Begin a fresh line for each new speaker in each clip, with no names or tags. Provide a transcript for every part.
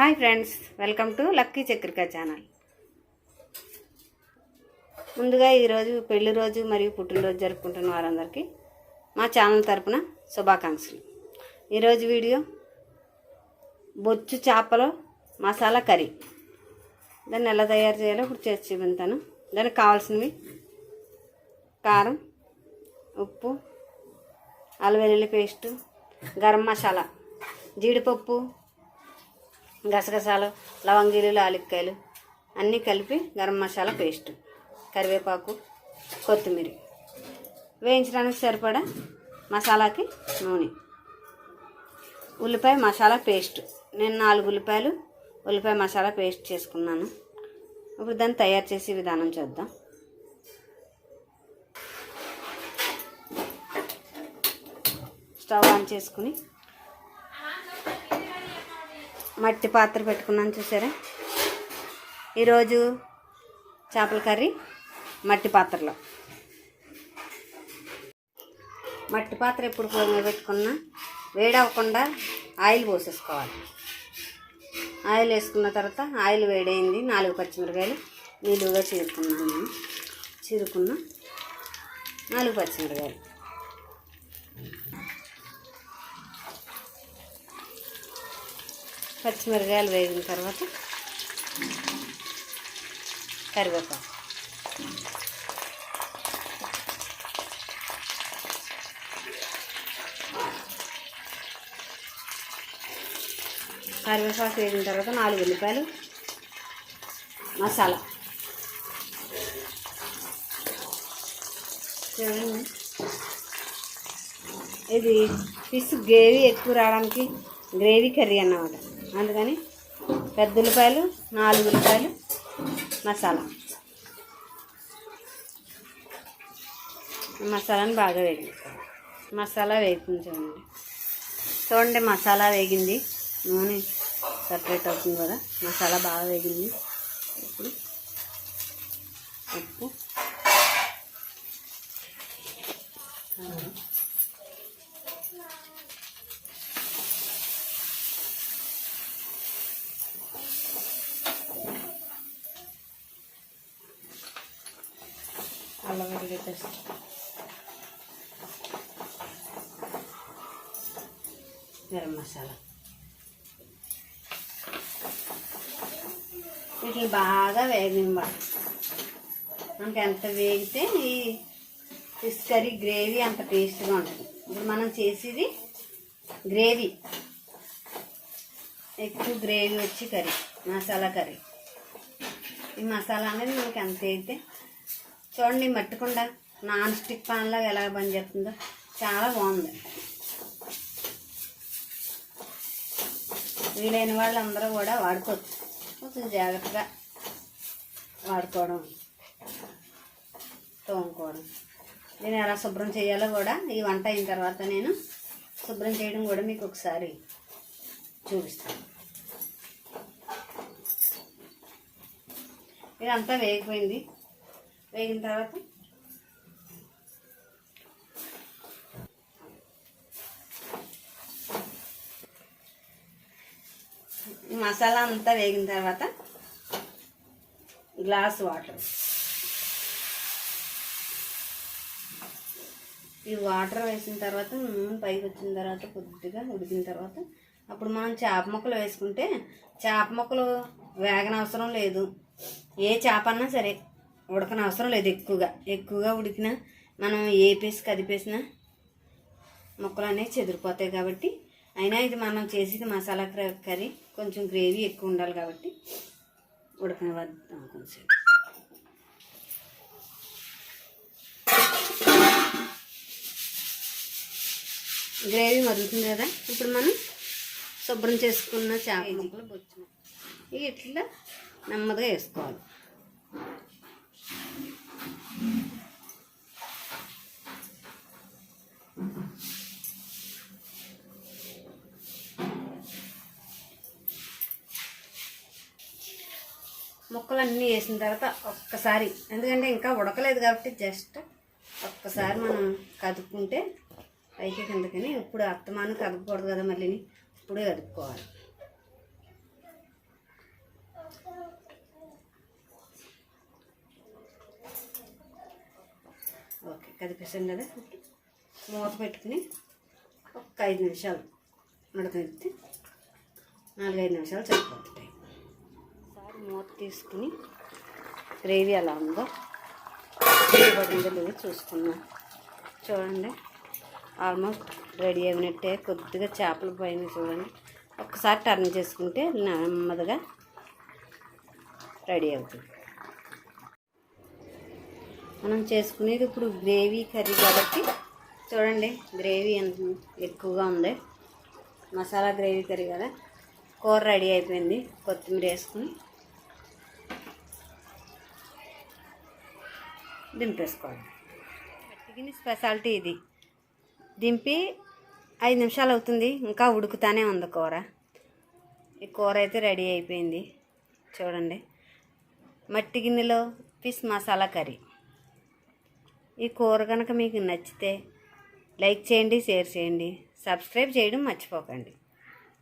Hi friends welcome to Lucky Chakrika channel. ముందుగా ఈరోజు పెళ్ళి రోజు మరియు పుట్టినరోజు జరుపుకుంటున్న వారందరికీ మా ఛానల్ తరపున శుభాకాంక్షలు. ఈరోజు వీడియో బొచ్చు చేపలో మసాలా కర్రీ. దాన్ని ఎలా తయారు చేయాలో ఇప్పుడు చేసి చూపించాను దానికి కావాల్సినవి కారం ఉప్పు అల్లం వెల్లుల్లి పేస్టు గరం మసాలా జీడిపప్పు గసగసాలు లవంగీలు లాలిక్కాయలు అన్నీ కలిపి గరం మసాలా పేస్ట్ కరివేపాకు కొత్తిమీర. వేయించడానికి సరిపడా మసాలాకి నూనె. ఉల్లిపాయ మసాలా పేస్ట్. నేను నాలుగు ఉల్లిపాయలు ఉల్లిపాయ మసాలా పేస్ట్ చేసుకున్నాను. ఇప్పుడు దాన్ని తయారు చేసే విధానం చూద్దాం. స్టవ్ ఆన్ చేసుకుని మట్టి పాత్ర పెట్టుకున్నాను చూసారా? ఈరోజు చేపల కర్రీ మట్టి పాత్రలో. మట్టి పాత్ర ఎప్పుడు పొయ్యి మీద పెట్టుకున్నా వేడవకుండా ఆయిల్ పోసేసుకోవాలి. ఆయిల్ వేసుకున్న తర్వాత ఆయిల్ వేడైంది. నాలుగు పచ్చిమిరకాయలు నిలువుగా చీరుకున్నాను నేను. చీరుకున్న నాలుగు పచ్చిమిరకాయలు పచ్చిమిరకాయలు వేగిన తర్వాత కరివేపాకు. కరివేపాకు వేగిన తర్వాత నాలుగు ఉల్లిపాయలు మసాలా. చూడండి ఇది ఫిష్ గ్రేవీ ఎక్కువ రావడానికి గ్రేవీ కర్రీ అన్నమాట. అందుకని పెద్ద ఉల్లిపాయలు నాలుగు ఉల్లిపాయలు మసాలా. మసాలాని బాగా వేగించుకోవాలి మసాలా వేగించండి చూడండి. చూడండి మసాలా వేగింది. నూనె సపరేట్ అవుతుంది కదా. మసాలా బాగా వేగింది. ఇప్పుడు ఉప్పు. అల్లం వెల్లుల్లి పేస్ట్ గరం మసాలా. వీటిని బాగా వేగనివ్వాలి మనకి ఎంత వేగితే ఈ ఫిష్ కర్రీ గ్రేవీ అంత టేస్ట్గా ఉంటుంది. ఇప్పుడు మనం చేసేది గ్రేవీ. ఎక్కువ గ్రేవీ వచ్చి కర్రీ మసాలా కర్రీ. ఈ మసాలా అనేది మనకి ఎంత అయితే చూడండి ఈ నాన్ స్టిక్ పాన్ లాగా ఎలా పనిచేస్తుందో. చాలా బాగుంది. వీలైన వాళ్ళందరూ కూడా వాడుకోవచ్చు. కొంచెం జాగ్రత్తగా వాడుకోవడం తోముకోవడం. నేను ఎలా శుభ్రం చేయాలో కూడా ఈ వంట అయిన తర్వాత నేను శుభ్రం చేయడం కూడా మీకు ఒకసారి చూపిస్తాను. ఇదంతా వేగిపోయింది. వేగిన తర్వాత మసాలా అంతా వేగిన తర్వాత గ్లాస్ వాటర్. ఈ వాటర్ వేసిన తర్వాత నూనె పైకి వచ్చిన తర్వాత కొద్దిగా ఉడికిన తర్వాత అప్పుడు మనం చేప ముక్కలు వేసుకుంటే చేప ముక్కలు వేగనవసరం లేదు. ఏ చేపన్నా సరే సరే ఉడకనవసరం లేదు ఎక్కువగా. ఎక్కువగా ఉడికినా మనం ఏ పీస్ కదిపేసినా ముక్కలు అనేవి చెదిరిపోతాయి కాబట్టి అయినా ఇది మనం చేసేది మసాలా కర్రీ- కొంచెం గ్రేవీ ఎక్కువ ఉండాలి కాబట్టి ఉడకనివ్వద్దాం కొంచెం. గ్రేవీ మరుగుతుంది కదా ఇప్పుడు మనం శుభ్రం చేసుకున్న చేప ముక్కలు బొచ్చు. ఇట్లా నెమ్మదిగా వేసుకోవాలి. ముక్కలు అన్నీ వేసిన తర్వాత ఒక్కసారి ఎందుకంటే ఇంకా ఉడకలేదు కాబట్టి జస్ట్ ఒక్కసారి మనం కదుపుకుంటే పైకి కిందకని ఇప్పుడు అత్తమానం కదపకూడదు కదా మళ్ళీని ఇప్పుడే కదుపుకోవాలి. ఓకే కదిపేసాం కదా? మూత పెట్టుకుని ఒక ఐదు నిమిషాలు ఉడకనిస్తే నాలుగైదు నిమిషాలు సరిపోతుంది ఒకసారి మూత తీసుకుని గ్రేవీ ఎలా ఉందో పడిందో లేదో చూసుకున్నాం చూడండి ఆల్మోస్ట్ రెడీ అయినట్టే కొద్దిగా చేపల పైన చూడండి. ఒక్కసారి టర్న్ చేసుకుంటే నెమ్మదిగా రెడీ అవుతుంది. మనం చేసుకునేది ఇప్పుడు గ్రేవీ కర్రీ కాబట్టి చూడండి గ్రేవీ ఎంత ఎక్కువగా ఉంది. మసాలా గ్రేవీ కర్రీ కదా. కూర రెడీ అయిపోయింది కొత్తిమీర వేసుకుని దింపేసుకోవాలి. మట్టిగిని స్పెషాలిటీ ఇది. దింపి ఐదు నిమిషాలు అవుతుంది ఇంకా ఉడుకుతానే ఉంది కూర. ఈ కూర అయితే రెడీ అయిపోయింది. చూడండి మట్టి గిన్నెలో ఫిష్ మసాలా కర్రీ. ఈ కూర కనుక మీకు నచ్చితే లైక్ చేయండి షేర్ చేయండి సబ్స్క్రైబ్ చేయడం మర్చిపోకండి.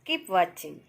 Keep watching